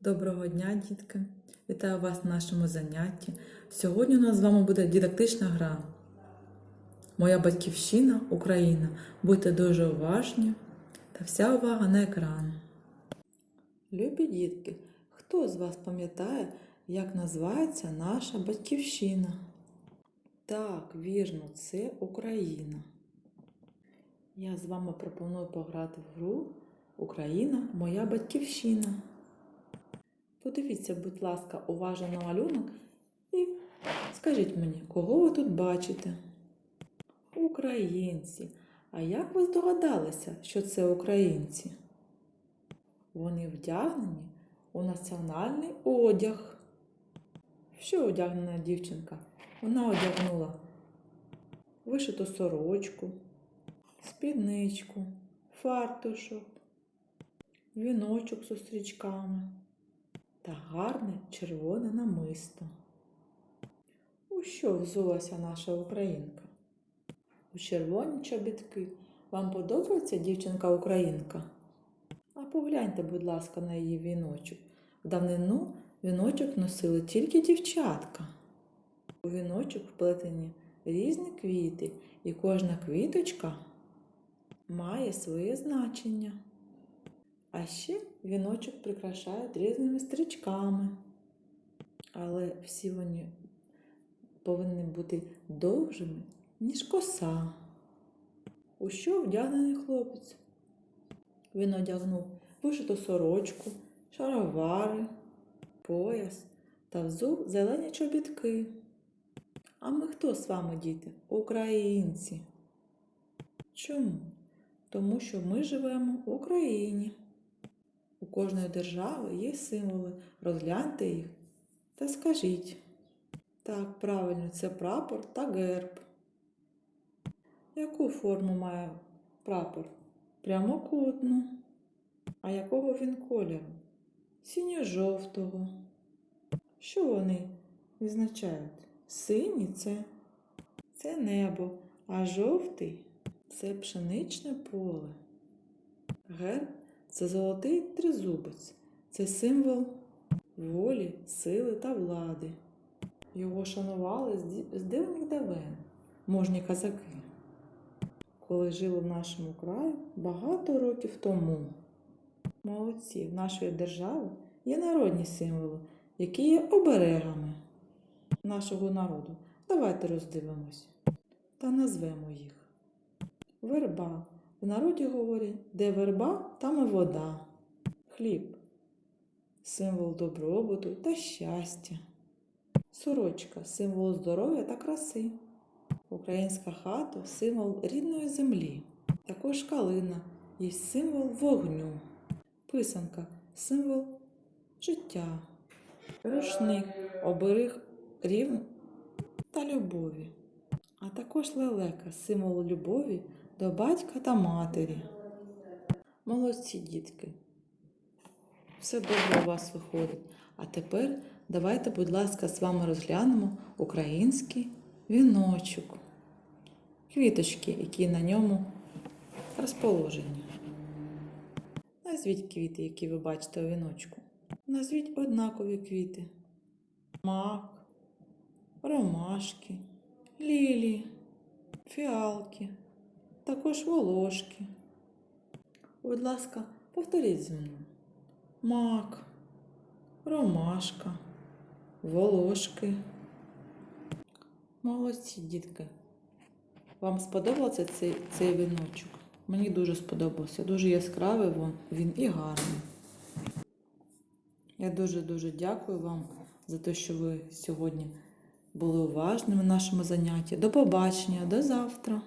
Доброго дня, дітки! Вітаю вас на нашому занятті. Сьогодні у нас з вами буде дидактична гра. Моя батьківщина Україна. Будьте дуже уважні та вся увага на екран. Любі дітки, хто з вас пам'ятає, як називається наша батьківщина? Так, вірно, це Україна. Я з вами пропоную пограти в гру Україна моя батьківщина. Подивіться, будь ласка, уважно на малюнок і скажіть мені, кого ви тут бачите? Українці. А як ви здогадалися, що це українці? Вони вдягнені у національний одяг. Що одягнена дівчинка? Вона одягнула вишиту сорочку, спідничку, фартушок, віночок з стрічками та гарне червоне намисто. У що взулася наша українка? У червоні чобітки. Вам подобається дівчинка-українка? А погляньте, будь ласка, на її віночок. В давнину віночок носили тільки дівчатка. У віночок вплетені різні квіти, і кожна квіточка має своє значення. А ще віночок прикрашають різними стрічками. Але всі вони повинні бути довшими, ніж коса. У що вдягнений хлопець? Він одягнув вишиту сорочку, шаровари, пояс та взув зелені чобітки. А ми хто з вами, діти? Українці. Чому? Тому що ми живемо в Україні. У кожної держави є символи. Розгляньте їх та скажіть. Так, правильно, це прапор та герб. Яку форму має прапор? Прямокутну. А якого він кольору? Синьо-жовтого. Що вони визначають? Синій це, це небо, а жовтий це пшеничне поле. Герб це золотий тризубець, це символ волі, сили та влади. Його шанували з давніх давен можні казаки, коли жили в нашому краї багато років тому. Молодці, в нашої держави є народні символи, які є оберегами нашого народу. Давайте роздивимось та назвемо їх. Верба. В народі говорять, де верба, там і вода. Хліб символ добробуту та щастя. Сорочка символ здоров'я та краси. Українська хата символ рідної землі. Також калина є символ вогню. Писанка символ життя. Рушник оберіг рівн та любові. А також лелека символ любові до батька та матері. Молодці дітки. Все добре у вас виходить. А тепер давайте, будь ласка, з вами розглянемо український віночок. Квіточки, які на ньому розположені. Назвіть квіти, які ви бачите у віночку. Назвіть однакові квіти. Мак, ромашки, лілії, фіалки, також волошки. Будь ласка, повторіть зі мною. Мак, ромашка, волошки. Молодці, дітки. Вам сподобався цей, цей віночок? Мені дуже сподобався. Дуже яскравий він, він і гарний. Я дуже-дуже дякую вам за те, що ви сьогодні були уважними в нашому занятті. До побачення, до завтра.